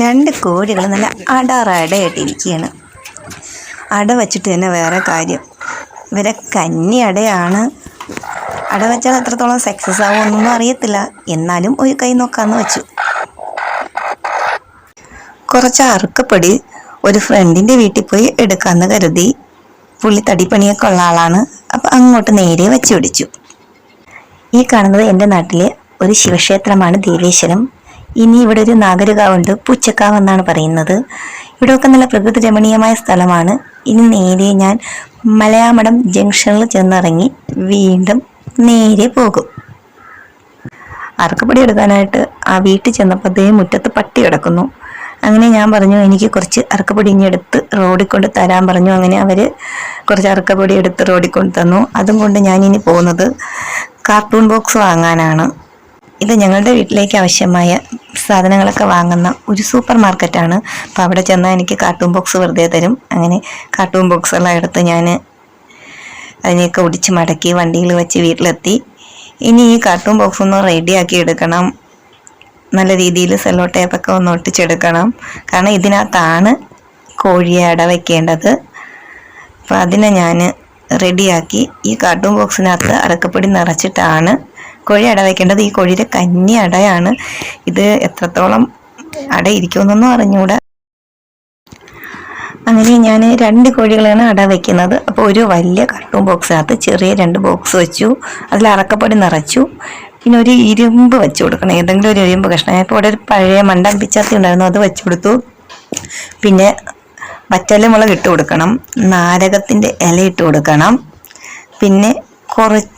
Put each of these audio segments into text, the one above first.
രണ്ട് കോഴികൾ നല്ല അടറടയായിട്ടിരിക്കുകയാണ് അട വച്ചിട്ട് തന്നെ വേറെ കാര്യം. ഇവരെ കന്നി അടയാണ്. അട വെച്ചാൽ എത്രത്തോളം സക്സസ് ആവുമെന്നൊന്നും അറിയത്തില്ല. എന്നാലും ഒരു കൈ നോക്കാമെന്ന് വെച്ചു. കുറച്ച് അറുക്കപ്പൊടി ഒരു ഫ്രണ്ടിന്റെ വീട്ടിൽ പോയി എടുക്കാമെന്ന് കരുതി. പുള്ളി തടിപ്പണിയൊക്കെ ഉള്ള ആളാണ്. അപ്പം അങ്ങോട്ട് നേരെ വെച്ച് പിടിച്ചു. ഈ കാണുന്നത് എന്റെ നാട്ടിലെ ഒരു ശിവക്ഷേത്രമാണ് ദേവേശ്വരം. ഇനി ഇവിടെ ഒരു നാഗരകാവുണ്ട് പൂച്ചക്കാവ് എന്നാണ് പറയുന്നത്. ഇവിടെയൊക്കെ നല്ല പ്രകൃതി രമണീയമായ സ്ഥലമാണ്. ഇനി നേരെ ഞാൻ മലയാമഠം ജംഗ്ഷനിൽ ചെന്നിറങ്ങി വീണ്ടും നേരെ പോകും. അറക്കപ്പൊടി എടുക്കാനായിട്ട് ആ വീട്ടിൽ ചെന്നപ്പോൾ അതേ മുറ്റത്ത് പട്ടി കിടക്കുന്നു. അങ്ങനെ ഞാൻ പറഞ്ഞു എനിക്ക് കുറച്ച് അറക്കപ്പൊടി ഇനി എടുത്ത് റോഡിൽ കൊണ്ട് തരാൻ പറഞ്ഞു. അങ്ങനെ അവർ കുറച്ച് അറക്കപ്പൊടി എടുത്ത് റോഡിൽ കൊണ്ട് തന്നു. അതും കൊണ്ട് ഞാനിനി പോകുന്നത് കാർട്ടൂൺ ബോക്സ് വാങ്ങാനാണ്. ഇത് ഞങ്ങളുടെ വീട്ടിലേക്ക് ആവശ്യമായ സാധനങ്ങളൊക്കെ വാങ്ങുന്ന ഒരു സൂപ്പർ മാർക്കറ്റാണ്. അപ്പോൾ അവിടെ ചെന്നാൽ എനിക്ക് കാർട്ടൂൺ ബോക്സ് വെറുതെ തരും. അങ്ങനെ കാർട്ടൂൺ ബോക്സെല്ലാം എടുത്ത് ഞാൻ അതിനെയൊക്കെ ഒടിച്ച് മടക്കി വണ്ടിയിൽ വെച്ച് വീട്ടിലെത്തി. ഇനി ഈ കാർട്ടൂൺ ബോക്സ് ഒന്ന് റെഡിയാക്കി എടുക്കണം. നല്ല രീതിയിൽ സെല്ലോ ടേപ്പൊക്കെ ഒന്ന് ഒട്ടിച്ചെടുക്കണം. കാരണം ഇതിനകത്താണ് കോഴിയെ അട വയ്ക്കേണ്ടത് അപ്പോൾ അതിനെ ഞാൻ റെഡിയാക്കി ഈ കാർട്ടൂൺ ബോക്സിനകത്ത് അടക്കപ്പൊടി നിറച്ചിട്ടാണ് കോഴി അട വയ്ക്കേണ്ടത് ഈ കോഴിയുടെ കന്നി അടയാണ്. ഇത് എത്രത്തോളം അട ഇരിക്കുമെന്നൊന്നും അറിഞ്ഞുകൂടാ. അങ്ങനെ ഞാൻ രണ്ട് കോഴികളാണ് അട വയ്ക്കുന്നത് അപ്പോൾ ഒരു വലിയ കട്ടൂൺ ബോക്സിനകത്ത് ചെറിയ രണ്ട് ബോക്സ് വെച്ചു. അതിൽ അറക്കപ്പൊടി നിറച്ചു. പിന്നെ ഒരു ഇരുമ്പ് വെച്ച് കൊടുക്കണം. ഏതെങ്കിലും ഒരു ഇരുമ്പ് കഷ്ണം. ഇപ്പോൾ ഇവിടെ ഒരു പഴയ മണ്ടൻ പിച്ചാത്തി ഉണ്ടായിരുന്നു. അത് വെച്ചു കൊടുത്തു. പിന്നെ വറ്റലുമുളക് ഇട്ട് കൊടുക്കണം. നാരകത്തിന്റെ ഇല ഇട്ട് കൊടുക്കണം. പിന്നെ കുറച്ച്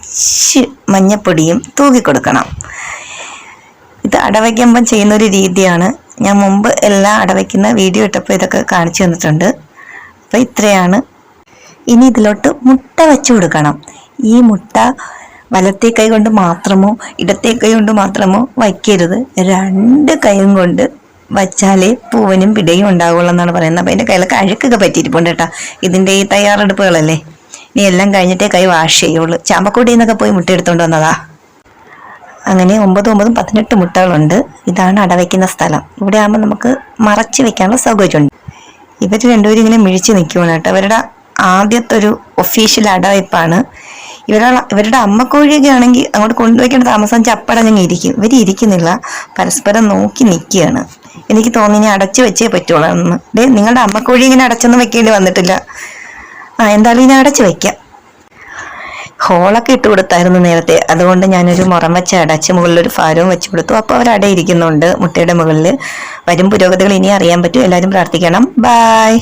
മഞ്ഞപ്പൊടിയും തൂകിക്കൊടുക്കണം. ഇത് അടവയ്ക്കുമ്പം ചെയ്യുന്നൊരു രീതിയാണ്. ഞാൻ മുമ്പ് എല്ലാം അടവയ്ക്കുന്ന വീഡിയോ ഇട്ടപ്പോൾ ഇതൊക്കെ കാണിച്ചു തന്നിട്ടുണ്ട്. അപ്പോൾ ഇത്രയാണ്. ഇനി ഇതിലോട്ട് മുട്ട വെച്ച് കൊടുക്കണം. ഈ മുട്ട വലത്തെ കൈ കൊണ്ട് മാത്രമോ ഇടത്തെ കൈ കൊണ്ട് മാത്രമോ വയ്ക്കരുത്. രണ്ട് കൈയും കൊണ്ട് വച്ചാലേ പൂവനും പിടയും ഉണ്ടാവുള്ളൂ എന്നാണ് പറയുന്നത്. അപ്പോൾ എന്റെ കയ്യിലൊക്കെ അഴുക്കൊക്കെ പറ്റിയിരിപ്പുണ്ട് കേട്ടോ. ഇതിന്റെ ഈ തയ്യാറെടുപ്പുകളല്ലേ? ഇനി എല്ലാം കഴിഞ്ഞിട്ടേ കൈ വാഷ് ചെയ്യുള്ളൂ. ചാമ്പക്കുടിയിൽ നിന്നൊക്കെ പോയി മുട്ട എടുത്തുകൊണ്ട് വന്നതാ. അങ്ങനെ ഒമ്പതും ഒമ്പതും പതിനെട്ട് മുട്ടകളുണ്ട്. ഇതാണ് അടവയ്ക്കുന്ന സ്ഥലം. ഇവിടെ ആകുമ്പോൾ നമുക്ക് മറച്ചു വെക്കാനുള്ള സൗകര്യമുണ്ട്. ഇവർ രണ്ടുപേരും ഇങ്ങനെ മിഴിച്ച് നിൽക്കുകയാണ് കേട്ടോ. ഇവരുടെ ആദ്യത്തെ ഒരു ഒഫീഷ്യൽ അടവയ്പ്പാണ് ഇവരുടെ ഇവരുടെ അമ്മക്കോഴിയൊക്കെ ആണെങ്കിൽ അങ്ങോട്ട് കൊണ്ടുവയ്ക്കേണ്ട താമസം ചപ്പടഞ്ഞങ്ങ് ഇരിക്കും. ഇവർ ഇരിക്കുന്നില്ല. പരസ്പരം നോക്കി നിൽക്കുകയാണ് എനിക്ക് തോന്നി ഇനി അടച്ചു വെച്ചേ പറ്റുള്ളൂ എന്ന്. നിങ്ങളുടെ അമ്മക്കോഴി ഇങ്ങനെ അടച്ചൊന്നും വെക്കേണ്ടി വന്നിട്ടില്ല. ആ എന്തായാലും ഇനി അടച്ചു വെക്കാം. ഹോളൊക്കെ ഇട്ട് കൊടുത്തായിരുന്നു നേരത്തെ. അതുകൊണ്ട് ഞാനൊരു മുറം വെച്ച് അടച്ച് മുകളിലൊരു ഫാരവും വെച്ച് കൊടുത്തു. അപ്പോൾ അവർ അടയിരിക്കുന്നുണ്ട് മുട്ടയുടെ മുകളിൽ വരും പുരോഗതികൾ ഇനി അറിയാൻ പറ്റും. എല്ലാവരും പ്രാർത്ഥിക്കണം. ബായ്